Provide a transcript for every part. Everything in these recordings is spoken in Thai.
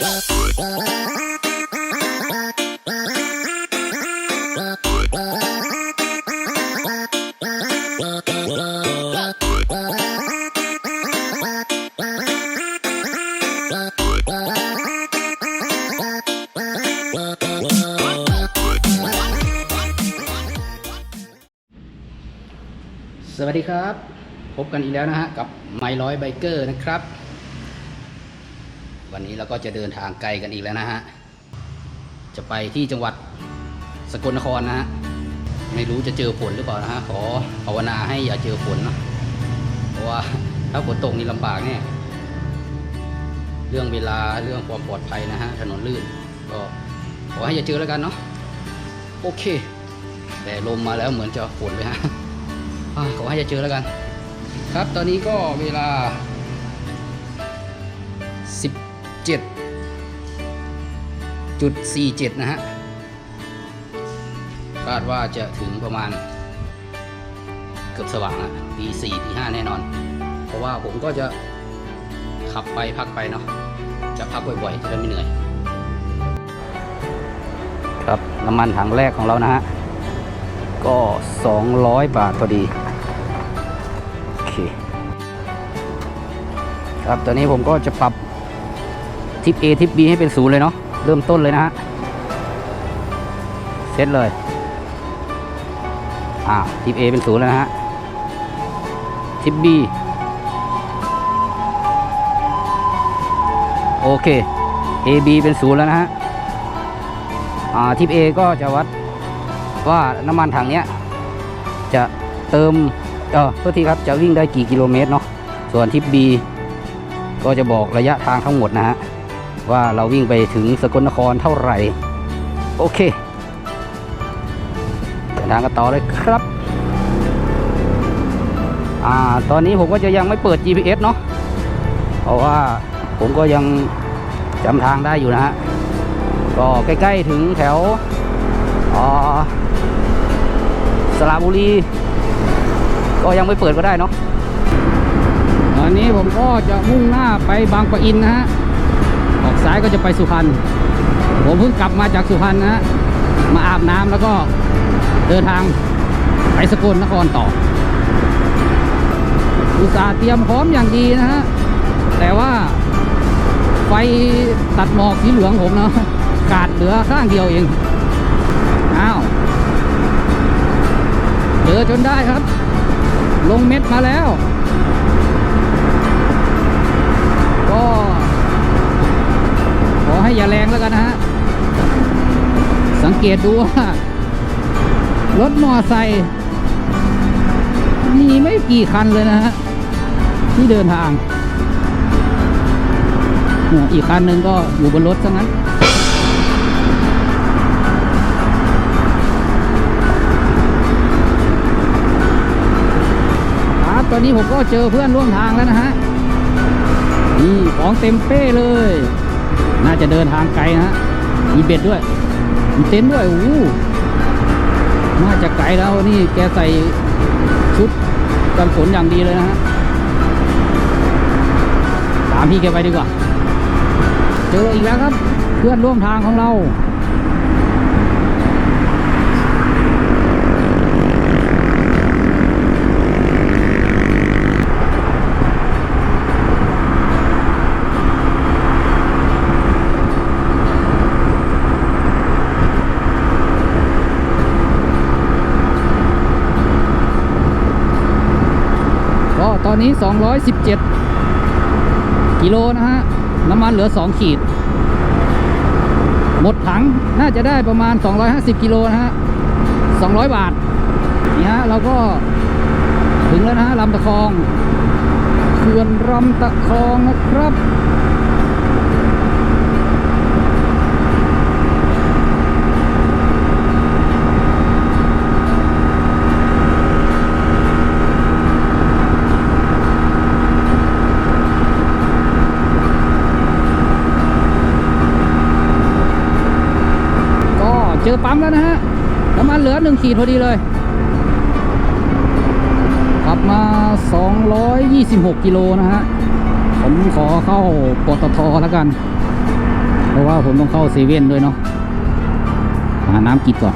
สวัสดีครับ พบกันอีกแล้วนะฮะ กับไมร้อยไบเกอร์นะครับ วันนี้เราก็จะเดินทางไกลกันอีกแล้วนะฮะ จะไปที่จังหวัดสกลนครนะฮะ ไม่รู้จะเจอฝนหรือเปล่านะฮะ ขอภาวนาให้อย่าเจอฝนเนะ เพราะว่าถ้าฝนตกนี่ลำบากเนี่ยเรื่องเวลาเรื่องความปลอดภัยนะฮะ ถนนลื่น ก็ขอให้อย่าเจอแล้วกันเนาะ โอเค แต่ลมมาแล้วเหมือนจะฝนเลยฮะขอให้จะเจอแล้วกัน ครับ ตอนนี้ก็เวลา17 จุด47นะฮะคาดว่าจะถึงประมาณเกือบสว่างอะตีสี่ตีห้าแน่นอน เพราะว่าผมก็จะขับไปพักไปเนาะจะพักบ่อยๆจะได้ไม่เหนื่อย ครับน้ำมันถังแรกของเรานะฮะ ก็ 200 บาทพอดีโอเคครับตอนนี้ผมก็จะปรับ ทิป A ทิป B ให้เป็นศูนย์เลยเนาะเริ่มต้นเลยนะฮะเซตเลยอ่าทิป A เป็นศูนย์แล้วนะฮะทิป B โอเค AB เป็นศูนย์แล้วนะฮะอ่าทิป A ก็จะวัดว่าน้ำมันถังเนี้ยจะเติมเออโทษทีครับจะวิ่งได้กี่กิโลเมตรเนาะส่วนทิป B ก็จะบอกระยะทางทั้งหมดนะฮะ ว่าเราวิ่งไปถึงสกลนครเท่าไหร่ โอเคเดินทางกันต่อเลยครับอ่าตอนนี้ผมก็จะยังไม่เปิด GPS เนาะเพราะว่าผมก็ยังจำทางได้อยู่นะฮะก็ใกล้ๆถึงแถวอสระบุรี ก็ยังไม่เปิดก็ได้เนาะตอนนี้ผมก็จะมุ่งหน้าไปบางปะอินนะฮะ ออกซ้ายก็จะไปสุพรรณผมเพิ่งกลับมาจากสุพรรณนะฮะมาอาบน้ำแล้วก็เดินทางไปสกลนครต่ออุตสาห์เตรียมพร้อมอย่างดีนะฮะ แต่ว่าไฟตัดหมอกสีเหลืองผมเนาะขาดเหลือข้างเดียวเองอ้าวเจอจนได้ครับ ลงเม็ดมาแล้ว ให้อย่าแรงแล้วกันนะฮะ สังเกตดูว่ารถมอไซค์มีไม่กี่คันเลยนะฮะ ที่เดินทาง อีกคันหนึ่งก็อยู่บนรถซะงั้นครับตอนนี้ผมก็เจอเพื่อนร่วมทางแล้วนะฮะนี่ของเต็มเป้เลย น่าจะเดินทางไกลนะฮะมีเบ็ดด้วย มีเต็นท์ด้วยโอ้น่าจะไกลแล้วนี่แกใส่ชุดกันฝนอย่างดีเลยนะฮะตามพี่แกไปดีกว่า เจออีกแล้วครับ เพื่อนร่วมทางของเรา ก็ ตอนนี้ 217 กิโลนะฮะ น้ำมันเหลือ 2 ขีด หมดถังน่าจะได้ประมาณ 250 กิโลนะฮะ 200 บาท นี่ฮะ เราก็ถึงแล้วนะฮะลำตะคองเขื่อนลำตะคองนะครับ ก็เจอปั๊มแล้วนะฮะน้ำมันเหลือหนึ่งขีดพอดีเลย ขับมา 226 กิโลนะฮะ ผมขอเข้าปตทแล้วกัน เพราะว่าผมต้องเข้าเซเว่นด้วยเนาะหาน้ำกินก่อน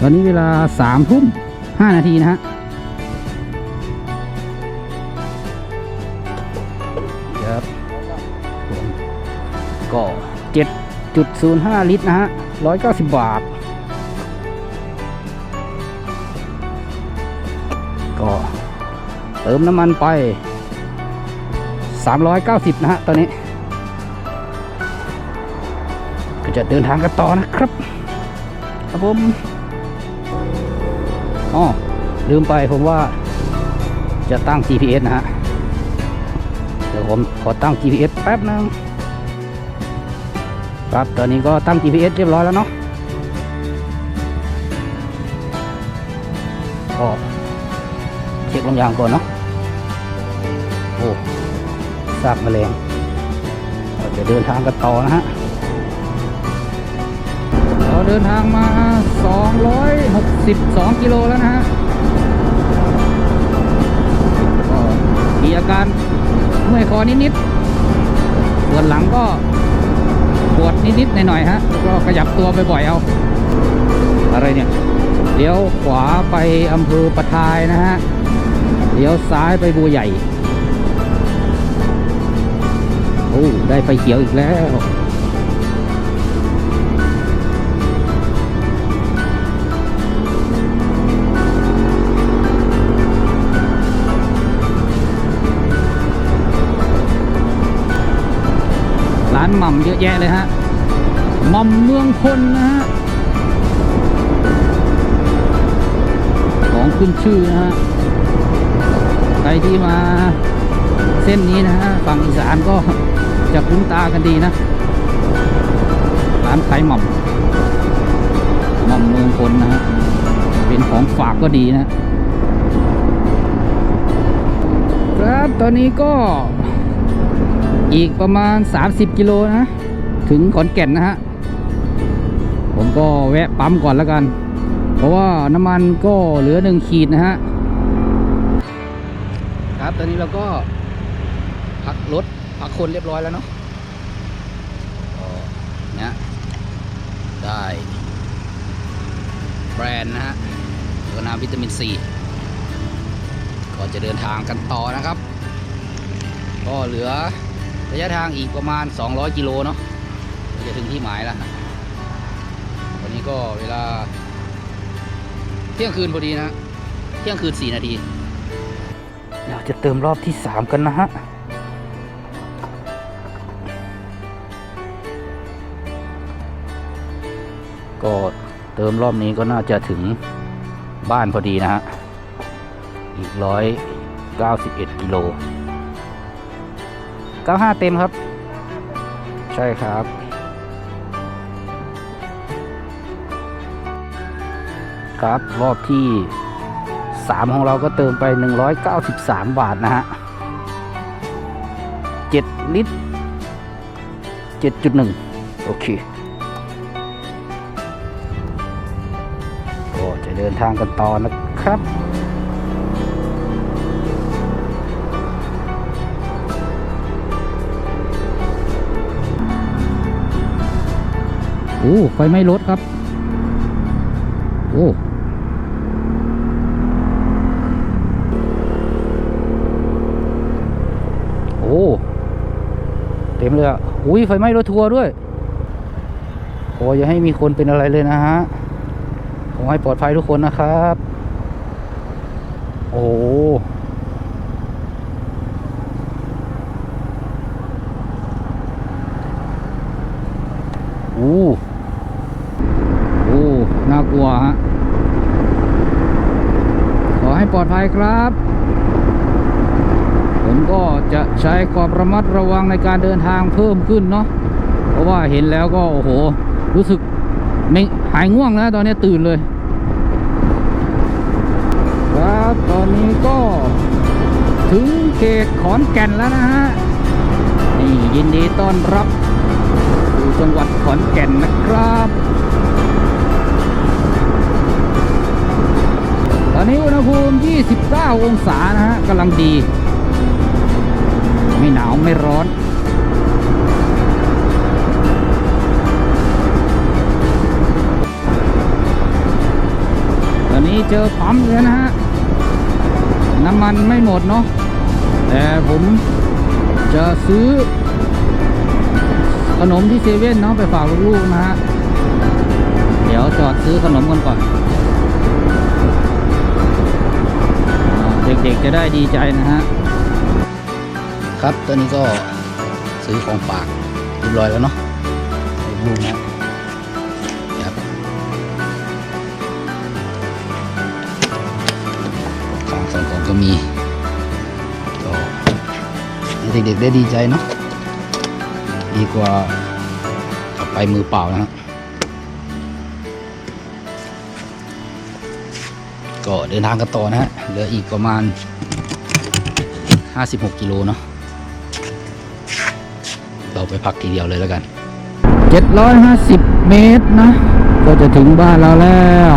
ตอนนี้เวลาสามทุ่มห้านาทีนะฮะ 1.05 ลิตรนะฮะ 190 บาท ก็เติมน้ำมันไป 390 นะฮะ ตอนนี้ ก็จะเดินทางกันต่อนะครับ ครับผมอ๋อลืมไปผมว่าจะตั้ง GPS นะฮะ เดี๋ยวผมขอตั้ง GPS แป๊บนึง ครับ ตอนนี้ก็ตั้ง GPS เรียบร้อยแล้วเนาะก็เช็คลมยางก่อนเนาะโอ้ซากแมลงเราจะเดินทางกันต่อนะฮะเราเดินทางมา 262 กิโลแล้วนะฮะก็มีอาการเมื่อยคอนิดๆส่วนหลังก็ ปวดนิดๆหน่อยๆฮะก็ขยับตัวบ่อยๆเอา อะไรเนี่ยเลี้ยวขวาไปอำเภอปะทายนะฮะเลี้ยวซ้ายไปบัวใหญ่โอ้ได้ไฟเขียวอีกแล้วานหม่ำเยอะแยะเลยฮะหม่ำเมืองพลนะฮะของขึ้นชื่อนะฮะใครที่มาเส้นนี้นะฮะฝั่งอีสานก็จะคุ้นตากันดีนะร้านขายหม่ำหม่ำเมืองพลนะฮะเป็นของฝากก็ดีนะครับตอนนี้ก็ อีกประมาณ 30 กิโลนะ ถึงขอนแก่นนะฮะ ผมก็แวะปั๊มก่อนแล้วกัน เพราะว่าน้ำมันก็เหลือหนึ่งขีดนะฮะ ครับตอนนี้เราก็พักรถพักคนเรียบร้อยแล้วเนาะเนี่ยได้แบรนด์นะฮะก็น้ำวิตามินซีก็จะเดินทางกันต่อนะครับ ก็เหลือ ระยะทางอีกประมาณ 200 กิโลเนาะจะถึงที่หมายแล้ววันนี้ก็เวลา เที่ยงคืนพอดีนะ เที่ยงคืน 4 นาทีเราจะเติมรอบที่ 3 กันนะฮะก็เติมรอบนี้ก็น่าจะถึงบ้านพอดีนะฮะ อีกร้อยเก้าสิบเอ็ดกิโล 95 เต็มครับ ใช่ครับ ครับรอบที่ 3 ของเราก็เติมไป 193 บาทนะฮะ 7 ลิตร 7.1 โอเคก็จะเดินทางกันต่อนะครับ โอ้ไฟไหม้รถครับ โอ้โอ้เต็มเลยอะอุ้ยไฟไหม้รถทัวร์ด้วยขออย่าให้มีคนเป็นอะไรเลยนะฮะขอให้ปลอดภัยทุกคนนะครับ โอ้โหโอ้โอ้น่ากลัวฮะ ขอให้ปลอดภัยครับ ผมก็จะใช้ความระมัดระวั งในการเดินทางเพิ่มขึ้นเนาะเพราะว่าเห็นแล้วก็โอ้โห รู้สึกไม่หายง่วงนะตอนนี้ตื่นเลย ครับตอนนี้ก็ถึงเขตขอนแก่นแล้วนะฮะนี่ยินดีต้อนรับสู่จังหวัดขอนแก่นนะครับตอนนี้อุณหภูมิ 29 องศานะฮะกำลังดี ไม่หนาวไม่ร้อน ตอนนี้เจอปั๊มเลยนะฮะ น้ำมันไม่หมดเนาะ แต่ผมจะซื้อ ขนมที่เซเว่นเนาะไปฝากลูกๆนะฮะ เดี๋ยวจอดซื้อขนมกันก่อนเด็กๆจะได้ดีใจนะฮะ ครับตอนนี้ก็ซื้อของฝากเรียบร้อยแล้วเนาะลูกนะครับของส่งของก็มีก็ให้เด็กๆได้ดีใจเนาะดีกว่าไปมือเปล่านะฮะก็เดินทางกันต่อนะฮะเหลืออีกประมาณ 56 กิโลเนาะ เราไปพักทีเดียวเลยแล้วกัน 750 เมตรนะ ก็จะถึงบ้านเราแล้ว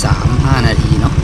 3 5 นาทีเนาะ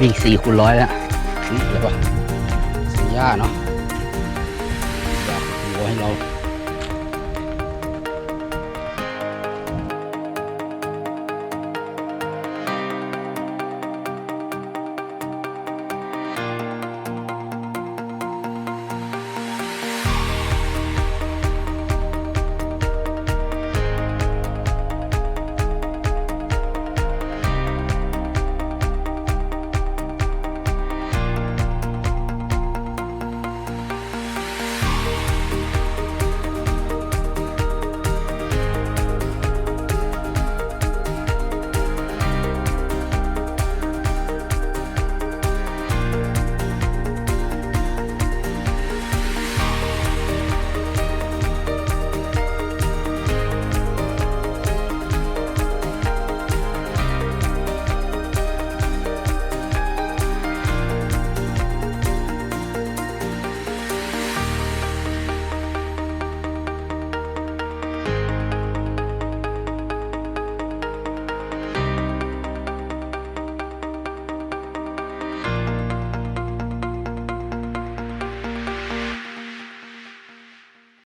วิ่งสี่คูณร้อยแล้วอุ๊ยอะไรวะสัญญาเนาะ